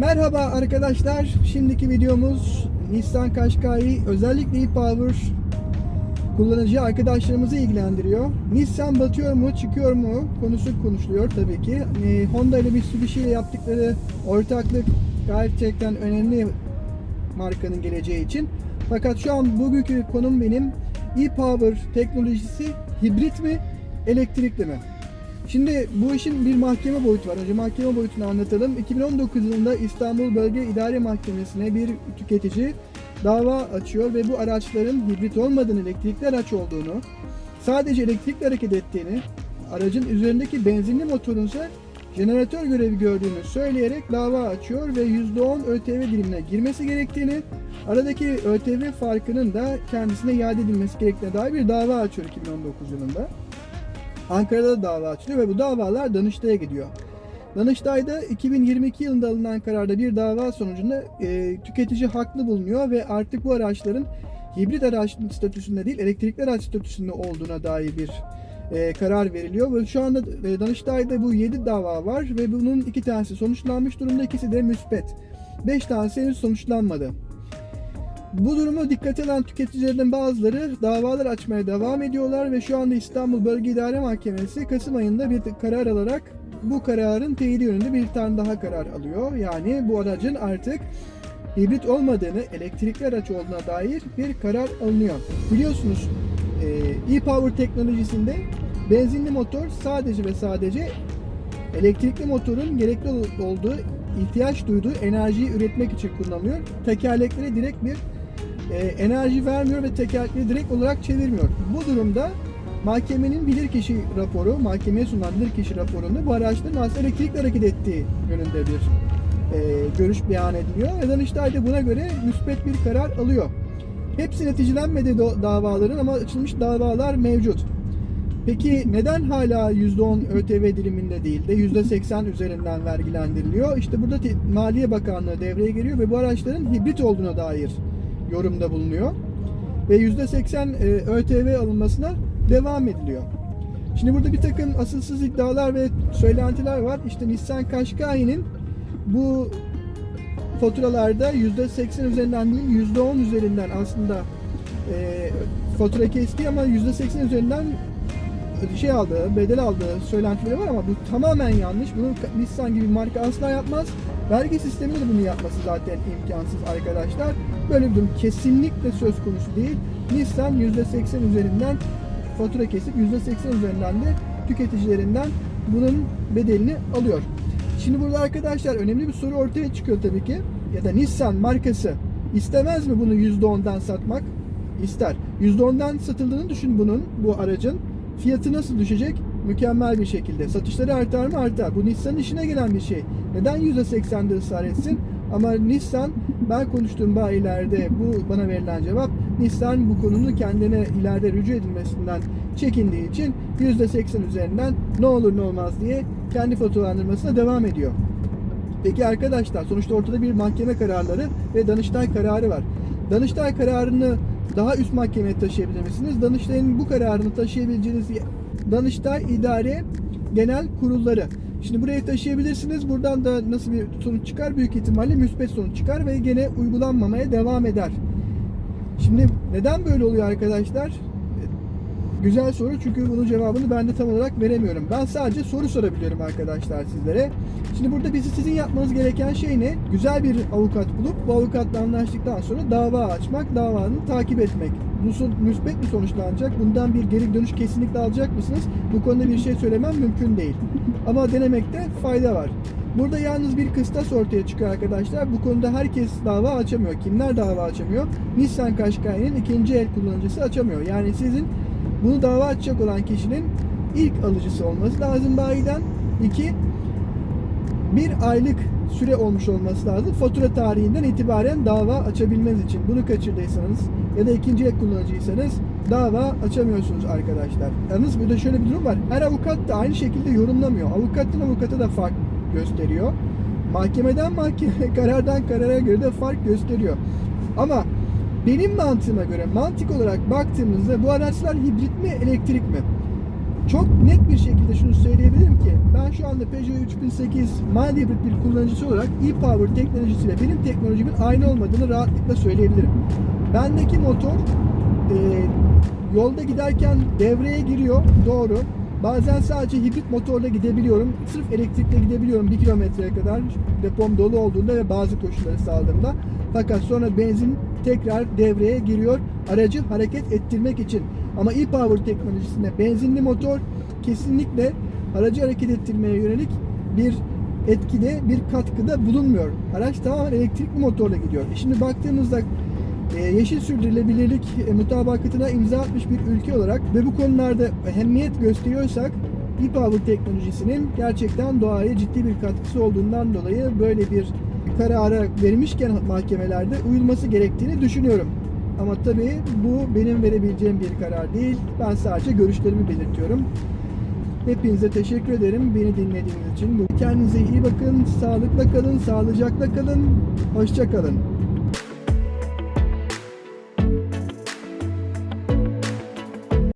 Merhaba arkadaşlar. Şimdiki videomuz Nissan Qashqai özellikle e-Power kullanıcı arkadaşlarımızı ilgilendiriyor. Nissan batıyor mu, çıkıyor mu konusu konuşuluyor tabii ki. Ee, Honda ile Mitsubishi ile yaptıkları ortaklık gerçekten önemli markanın geleceği için. Fakat şu an bugünkü konum benim e-Power teknolojisi hibrit mi, elektrikli mi? Şimdi bu işin bir mahkeme boyutu var. Önce mahkeme boyutunu anlatalım. 2019 yılında İstanbul Bölge İdare Mahkemesi'ne bir tüketici dava açıyor ve bu araçların hibrit olmadığını, elektrikli araç olduğunu, sadece elektrikli hareket ettiğini, aracın üzerindeki benzinli motorun ise jeneratör görevi gördüğünü söyleyerek dava açıyor ve %10 ÖTV dilimine girmesi gerektiğini, aradaki ÖTV farkının da kendisine iade edilmesi gerektiğine dair bir dava açıyor 2019 yılında. Ankara'da da dava açılıyor ve bu davalar Danıştay'a gidiyor. Danıştay'da 2022 yılında alınan kararda bir dava sonucunda e, tüketici haklı bulunuyor ve artık bu araçların hibrit araç statüsünde değil elektrikli araç statüsünde olduğuna dair bir e, karar veriliyor. Ve şu anda e, Danıştay'da bu 7 dava var ve bunun iki tanesi sonuçlanmış durumda, ikisi de müspet. 5 tanesi henüz sonuçlanmadı. Bu durumu dikkate alan tüketicilerden bazıları davalar açmaya devam ediyorlar ve şu anda İstanbul Bölge İdare Mahkemesi Kasım ayında bir karar alarak bu kararın teyidi yönünde bir tane daha karar alıyor. Yani bu aracın artık hibrit olmadığını, elektrikli araç olduğuna dair bir karar alınıyor. Biliyorsunuz e, e-Power teknolojisinde benzinli motor sadece ve sadece elektrikli motorun gerekli olduğu, ihtiyaç duyduğu enerjiyi üretmek için kullanılıyor. Tekerleklere direkt bir e, enerji vermiyor ve tekerlekleri direkt olarak çevirmiyor. Bu durumda mahkemenin bilirkişi raporu, mahkemeye sunulan bilirkişi raporunda bu araçların aslında elektrikle hareket ettiği yönünde bir e, görüş beyan ediliyor. Ve Danıştay da buna göre müspet bir karar alıyor. Hepsi neticelenmedi davaların ama açılmış davalar mevcut. Peki neden hala %10 ÖTV diliminde değil de %80 üzerinden vergilendiriliyor? İşte burada Maliye Bakanlığı devreye giriyor ve bu araçların hibrit olduğuna dair yorumda bulunuyor. Ve %80 e, ÖTV alınmasına devam ediliyor. Şimdi burada bir takım asılsız iddialar ve söylentiler var. İşte Nissan Qashqai'nin bu faturalarda %80 üzerinden değil %10 üzerinden aslında e, fatura kesti ama %80 üzerinden şey aldığı, bedel aldığı söylentileri var ama bu tamamen yanlış. Bunu Nissan gibi bir marka asla yapmaz. Vergi sisteminin de bunu yapması zaten imkansız arkadaşlar. Böyle bir durum kesinlikle söz konusu değil. Nissan %80 üzerinden fatura kesip %80 üzerinden de tüketicilerinden bunun bedelini alıyor. Şimdi burada arkadaşlar önemli bir soru ortaya çıkıyor tabii ki. Ya da Nissan markası istemez mi bunu %10'dan satmak? İster. %10'dan satıldığını düşün bunun, bu aracın. Fiyatı nasıl düşecek? Mükemmel bir şekilde. Satışları artar mı? Artar. Bu Nissan'ın işine gelen bir şey. Neden %80'de ısrar etsin? Ama Nissan, ben konuştuğum bayilerde bu bana verilen cevap, Nissan bu konunun kendine ileride rücu edilmesinden çekindiği için %80 üzerinden ne olur ne olmaz diye kendi faturalandırmasına devam ediyor. Peki arkadaşlar sonuçta ortada bir mahkeme kararları ve Danıştay kararı var. Danıştay kararını daha üst mahkemeye taşıyabilir misiniz? Danıştay'ın bu kararını taşıyabileceğiniz Danıştay İdare Genel Kurulları. Şimdi buraya taşıyabilirsiniz. Buradan da nasıl bir sonuç çıkar? Büyük ihtimalle müspet sonuç çıkar ve gene uygulanmamaya devam eder. Şimdi neden böyle oluyor arkadaşlar? Güzel soru çünkü bunun cevabını ben de tam olarak veremiyorum. Ben sadece soru sorabiliyorum arkadaşlar sizlere. Şimdi burada bizi sizin yapmanız gereken şey ne? Güzel bir avukat bulup bu avukatla anlaştıktan sonra dava açmak, davanın takip etmek. Bu son, müspet mi sonuçlanacak? Bundan bir geri dönüş kesinlikle alacak mısınız? Bu konuda bir şey söylemem mümkün değil. Ama denemekte fayda var. Burada yalnız bir kıstas ortaya çıkıyor arkadaşlar. Bu konuda herkes dava açamıyor. Kimler dava açamıyor? Nissan Qashqai'nin ikinci el kullanıcısı açamıyor. Yani sizin bunu dava açacak olan kişinin ilk alıcısı olması lazım bayiden. İki, bir aylık süre olmuş olması lazım. Fatura tarihinden itibaren dava açabilmeniz için. Bunu kaçırdıysanız ya da ikinci el kullanıcıysanız dava açamıyorsunuz arkadaşlar. Yalnız burada şöyle bir durum var. Her avukat da aynı şekilde yorumlamıyor. Avukattan avukata da fark gösteriyor. Mahkemeden mahkeme, karardan karara göre de fark gösteriyor. Ama benim mantığıma göre mantık olarak baktığımızda bu araçlar hibrit mi elektrik mi? çok net bir şekilde şunu söyleyebilirim ki ben şu anda Peugeot 3008 mild hibrit bir kullanıcısı olarak e-Power teknolojisiyle benim teknolojimin aynı olmadığını rahatlıkla söyleyebilirim. Bendeki motor e, yolda giderken devreye giriyor doğru. Bazen sadece hibrit motorla gidebiliyorum. Sırf elektrikle gidebiliyorum 1 kilometreye kadar depom dolu olduğunda ve bazı koşulları sağladığımda. Fakat sonra benzin tekrar devreye giriyor aracı hareket ettirmek için. Ama e-Power teknolojisinde benzinli motor kesinlikle aracı hareket ettirmeye yönelik bir etkide, bir katkıda bulunmuyor. Araç tamamen elektrikli motorla gidiyor. E Şimdi baktığımızda yeşil sürdürülebilirlik e, mutabakatına imza atmış bir ülke olarak ve bu konularda ehemmiyet gösteriyorsak e-Power teknolojisinin gerçekten doğaya ciddi bir katkısı olduğundan dolayı böyle bir karara vermişken mahkemelerde uyulması gerektiğini düşünüyorum. Ama tabii bu benim verebileceğim bir karar değil. Ben sadece görüşlerimi belirtiyorum. Hepinize teşekkür ederim beni dinlediğiniz için. Kendinize iyi bakın, sağlıkla kalın, sağlıcakla kalın, hoşça kalın.